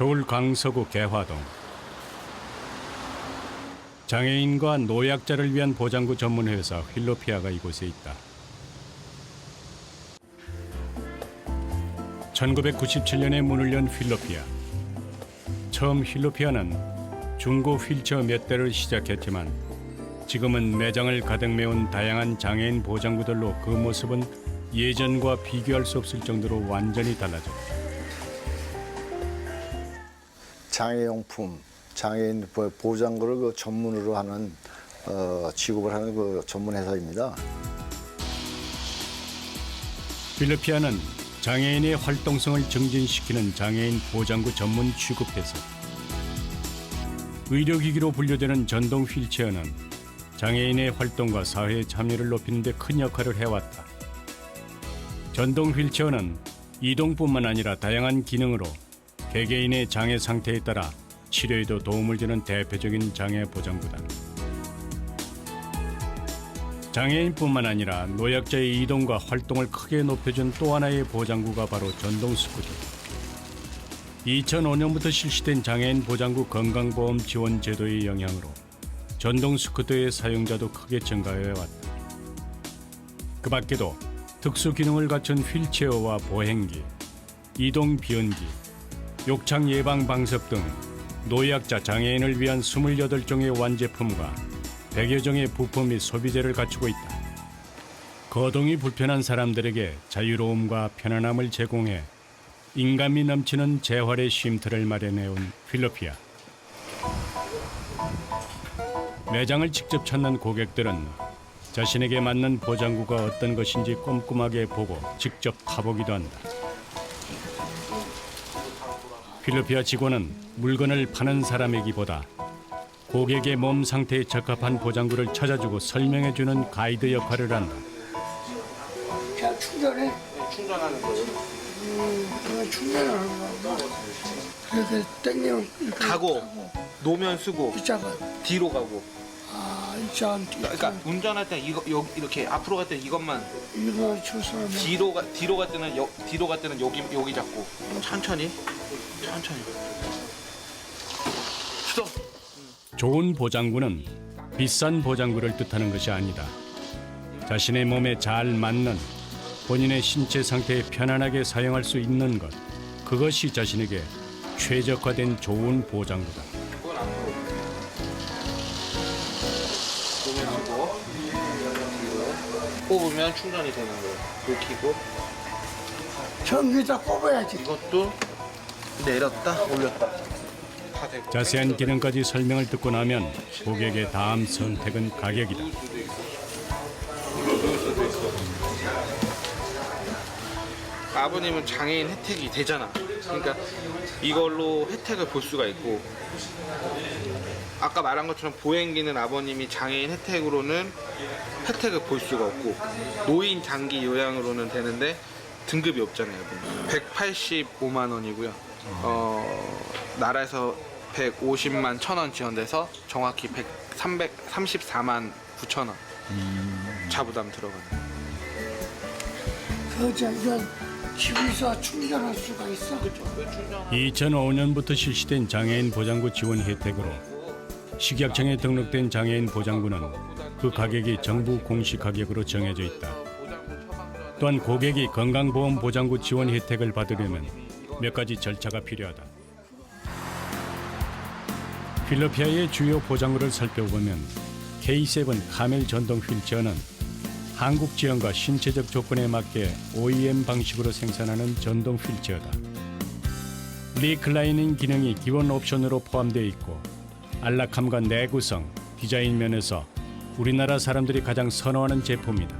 서울 강서구 개화동 장애인과 노약자를 위한 보장구 전문 회사 휠로피아가 이곳에 있다. 1997년에 문을 연 휠로피아. 처음 휠로피아는 중고 휠체어 몇 대를 시작했지만 지금은 매장을 가득 메운 다양한 장애인 보장구들로 그 모습은 예전과 비교할 수 없을 정도로 완전히 달라졌다. 장애용품, 장애인 보- 보장구를 그 전문으로 하는 어, 취급을 하는 그 전문 회사입니다. 필리피아는 장애인의 활동성을 증진시키는 장애인 보장구 전문 취급회사. 의료기기로 분류되는 전동 휠체어는 장애인의 활동과 사회 참여를 높이는 데 큰 역할을 해왔다. 전동 휠체어는 이동뿐만 아니라 다양한 기능으로 개개인의 장애 상태에 따라 치료에도 도움을 주는 대표적인 장애 보장구다. 장애인뿐만 아니라 노약자의 이동과 활동을 크게 높여준 또 하나의 보장구가 바로 전동 스쿠터. 2005년부터 실시된 장애인 보장구 건강보험 지원 제도의 영향으로 전동 스쿠터의 사용자도 크게 증가해 왔다. 그 밖에도 특수 기능을 갖춘 휠체어와 보행기, 이동 비원기, 욕창 예방 방석 등 노약자 장애인을 위한 28종의 완제품과 100여 종의 부품 및 소비재를 갖추고 있다. 거동이 불편한 사람들에게 자유로움과 편안함을 제공해 인간미 넘치는 재활의 쉼터를 마련해온 필로피아. 매장을 직접 찾는 고객들은 자신에게 맞는 보장구가 어떤 것인지 꼼꼼하게 보고 직접 타보기도 한다. 필로피아 직원은 물건을 파는 사람이기보다 고객의 몸 상태에 적합한 보장구를 찾아주고 설명해주는 가이드 역할을 한다. 그냥 충전해. 충전하는 거예요. 음, 그냥 충전하는 거고. 이렇게 땡기면 이렇게 가고 노면 쓰고 이 차가 뒤로 가고. 아, 이 차는 뒤. 그러니까 운전할 때 이거 여, 이렇게 앞으로 갈 때 이것만 이거 주사면 뒤로 가 뒤로 갈 때는 여, 뒤로 갈 때는 여기 여기 잡고 천천히 천천히. 스톱. 좋은 보장구는 비싼 보장구를 뜻하는 것이 아니다. 자신의 몸에 잘 맞는 본인의 신체 상태에 편안하게 사용할 수 있는 것. 그것이 자신에게 최적화된 좋은 보장구다. 그건 앞으로. 뽑으면 충전이 되는 거예요. 놓기고 전기다 꼽아야지. 이것도 내렸다 올렸다 다 되고. 자세한 기능까지 설명을 듣고 나면 고객의 다음 선택은 가격이다. 아버님은 장애인 혜택이 되잖아. 그러니까 이걸로 혜택을 볼 수가 있고 아까 말한 것처럼 보행기는 아버님이 장애인 혜택으로는 혜택을 볼 수가 없고 노인 장기 요양으로는 되는데 등급이 없잖아요. 185만 원이고요. 어, 나라에서 150만 천원 지원돼서 정확히 100, 334만 9천 원 자부담 들어가는. 그저 이건 집에서 충전할 수가 있어. 충전 2005년부터 실시된 장애인 보장구 지원 혜택으로 식약청에 등록된 장애인 보장구는 그 가격이 정부 공시 가격으로 정해져 있다. 또한 고객이 건강보험 보장구 지원 혜택을 받으려면 몇 가지 절차가 필요하다. 필로피아의 주요 보장구를 살펴보면 K7 카멜 전동 휠체어는 한국 지형과 신체적 조건에 맞게 OEM 방식으로 생산하는 전동 휠체어다. 리클라이닝 기능이 기본 옵션으로 포함되어 있고 안락함과 내구성, 디자인 면에서 우리나라 사람들이 가장 선호하는 제품이다.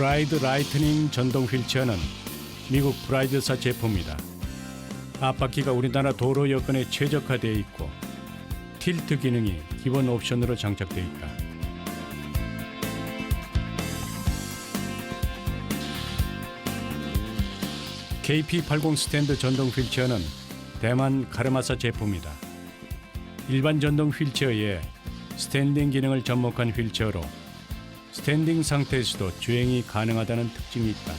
프라이드 라이트닝 전동 휠체어는 미국 프라이드사 제품이다. 앞바퀴가 우리나라 도로 여건에 최적화되어 있고 틸트 기능이 기본 옵션으로 장착되어 있다. KP80 스탠드 전동 휠체어는 대만 카르마사 제품이다. 일반 전동 휠체어에 스탠딩 기능을 접목한 휠체어로 스탠딩 상태에서도 주행이 가능하다는 특징이 있다.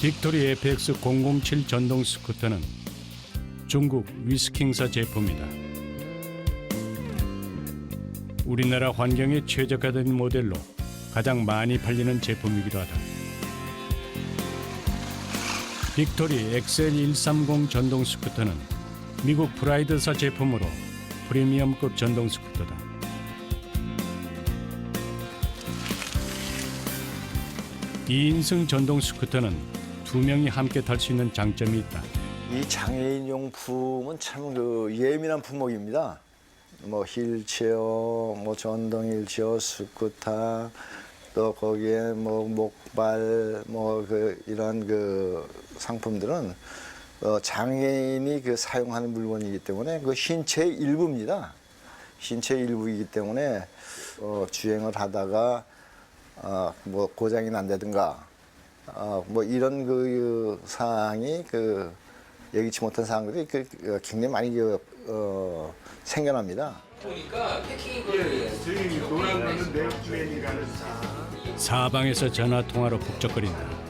빅토리 FX 007 전동 스쿠터는 중국 위스킹사 제품이다. 우리나라 환경에 최적화된 모델로 가장 많이 팔리는 제품이기도 하다. 빅토리 XL130 전동 스쿠터는 미국 프라이드사 제품으로 프리미엄급 전동 스쿠터다. 이인승 전동 스쿠터는 두 명이 함께 탈 수 있는 장점이 있다. 이 장애인 용 품은 참 그 예민한 품목입니다. 뭐 휠체어, 뭐 전동 휠체어, 스쿠터, 또 거기에 뭐 목발, 뭐 그 이런 그 상품들은 어, 장애인이 그 사용하는 물건이기 때문에 그 신체의 일부입니다. 신체의 일부이기 때문에 어, 주행을 하다가 어, 뭐 고장이 난다든가 어, 뭐 이런 그 사항이 그 예기치 못한 사항들이 그, 그 굉장히 많이 그, 어, 생겨납니다. 사방에서 전화 통화로 북적거린다.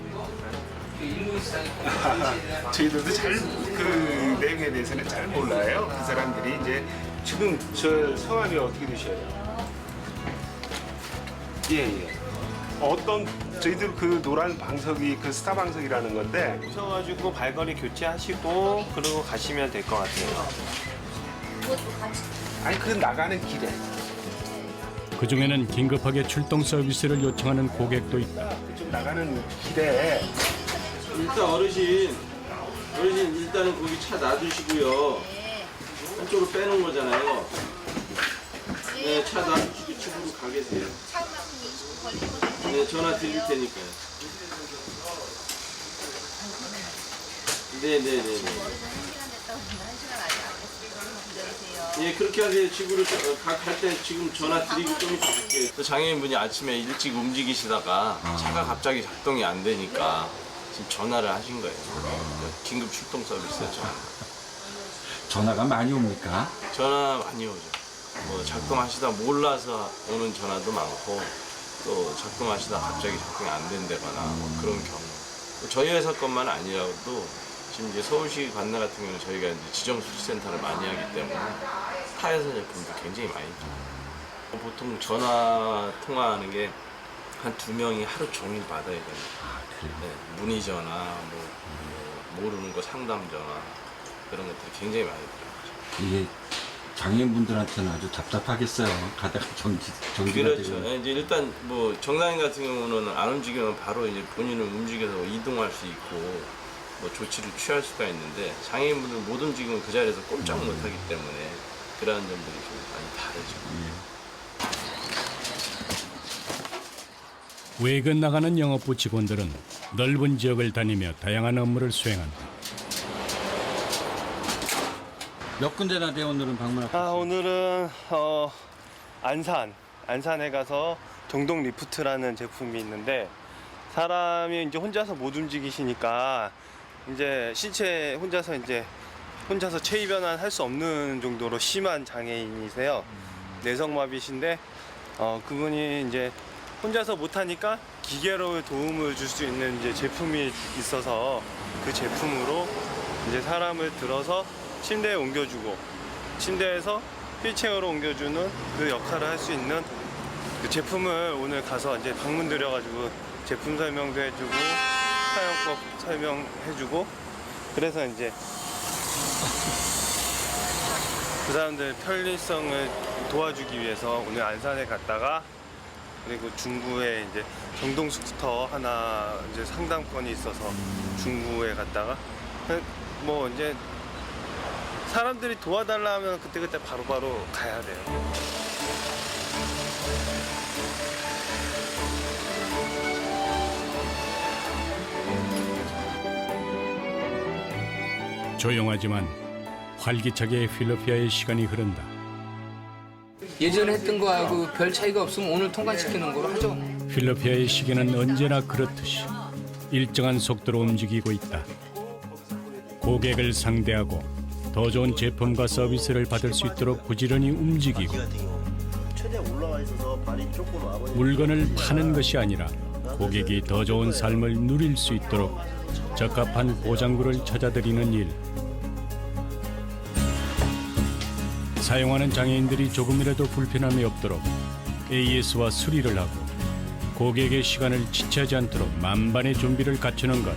저희들도 잘그 내용에 대해서는 잘 몰라요. 그 사람들이 이제 지금 저 성함이 어떻게 되셔요? 예 예. 어떤 저희들 그 노란 방석이 그 스타 방석이라는 건데 오셔가지고 발걸이 교체하시고 그러고 가시면 될 것 같아요. 아니 그 나가는 길에 그 중에는 긴급하게 출동 서비스를 요청하는 고객도 있다. 좀 나가는 길에 일단 어르신, 어르신 일단은 거기 차 놔두시고요. 한쪽으로 빼놓은 거잖아요. 네, 차 놔 집으로 가 계세요. 네, 전화 드릴 테니까요. 네, 네, 네, 네. 예, 그렇게 하세요. 집으로 갈때 지금 전화 드리고 좀 갈게요. 또 장애인분이 아침에 일찍 움직이시다가 차가 갑자기 작동이 안 되니까 지금 전화를 하신 거예요. 그 긴급 출동 서비스 전화. 전화가 많이 옵니까? 전화 많이 오죠. 뭐 작동하시다 몰라서 오는 전화도 많고 또 작동하시다 갑자기 작동이 안 된다거나 뭐 그런 경우. 또 저희 회사 것만 아니라도 지금 이제 서울시 관내 같은 경우는 저희가 이제 지정 수지센터를 많이 하기 때문에 타회사 제품도 굉장히 많이 있죠. 보통 전화 통화하는 게 한 두 명이 하루 종일 받아야 됩니다. 네, 문의 전화, 뭐, 뭐 모르는 거 상담 전화 그런 것들이 굉장히 많이 들어요. 이게 장애인분들한테는 아주 답답하겠어요. 가다가 정지, 정지가 그렇죠. 예, 이제 일단 뭐 정상인 같은 경우는 안 움직이면 바로 이제 본인을 움직여서 이동할 수 있고 뭐 조치를 취할 수가 있는데 장애인분들 못 움직이면 그 자리에서 꼼짝 못 하기 때문에 그러한 점들이 좀 많이 다르죠. 외근 나가는 영업부 직원들은 넓은 지역을 다니며 다양한 업무를 수행한다. 몇 군데나 돼 오늘은 아 오늘은 어, 안산 안산에 가서 정동 리프트라는 제품이 있는데 사람이 이제 혼자서 못 움직이시니까 이제 신체 혼자서 이제 혼자서 체위 변환 할 수 없는 정도로 심한 장애인이세요. 내성마비신데 어, 그분이 이제 혼자서 못 하니까 기계로 도움을 줄 수 있는 이제 제품이 있어서 그 제품으로 이제 사람을 들어서 침대에 옮겨주고 침대에서 휠체어로 옮겨주는 그 역할을 할 수 있는 그 제품을 오늘 가서 이제 방문 드려가지고 제품 설명도 해주고 사용법 설명해주고 그래서 이제 그 사람들 편리성을 도와주기 위해서 오늘 안산에 갔다가 그리고 중구에 이제 정동 스쿠터 하나 이제 상담권이 있어서 중구에 갔다가 뭐 이제 사람들이 도와달라 하면 그때그때 바로바로 가야 돼요. 조용하지만 활기차게 필로피아의 시간이 흐른다. 예전에 했던 거하고 별 차이가 없으면 오늘 통과시키는 거로 하죠. 필로피아의 시계는 언제나 그렇듯이 일정한 속도로 움직이고 있다. 고객을 상대하고 더 좋은 제품과 서비스를 받을 수 있도록 부지런히 움직이고 물건을 파는 것이 아니라 고객이 더 좋은 삶을 누릴 수 있도록 적합한 보장구를 찾아드리는 일. 사용하는 장애인들이 조금이라도 불편함이 없도록 AS와 수리를 하고 고객의 시간을 지체하지 않도록 만반의 준비를 갖추는 것.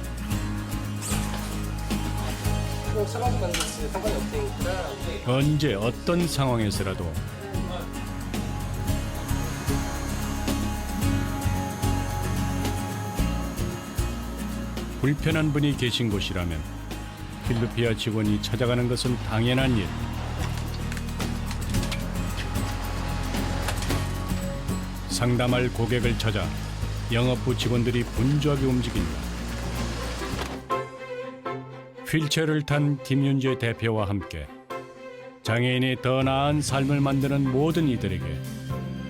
언제 어떤 상황에서라도 불편한 분이 계신 곳이라면 필리피아 직원이 찾아가는 것은 당연한 일. 상담할 고객을 찾아 영업부 직원들이 분주하게 움직인다. 휠체어를 탄 김윤재 대표와 함께 장애인의 더 나은 삶을 만드는 모든 이들에게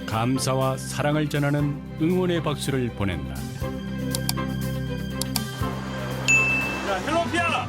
감사와 사랑을 전하는 응원의 박수를 보낸다. 자, 헬로피아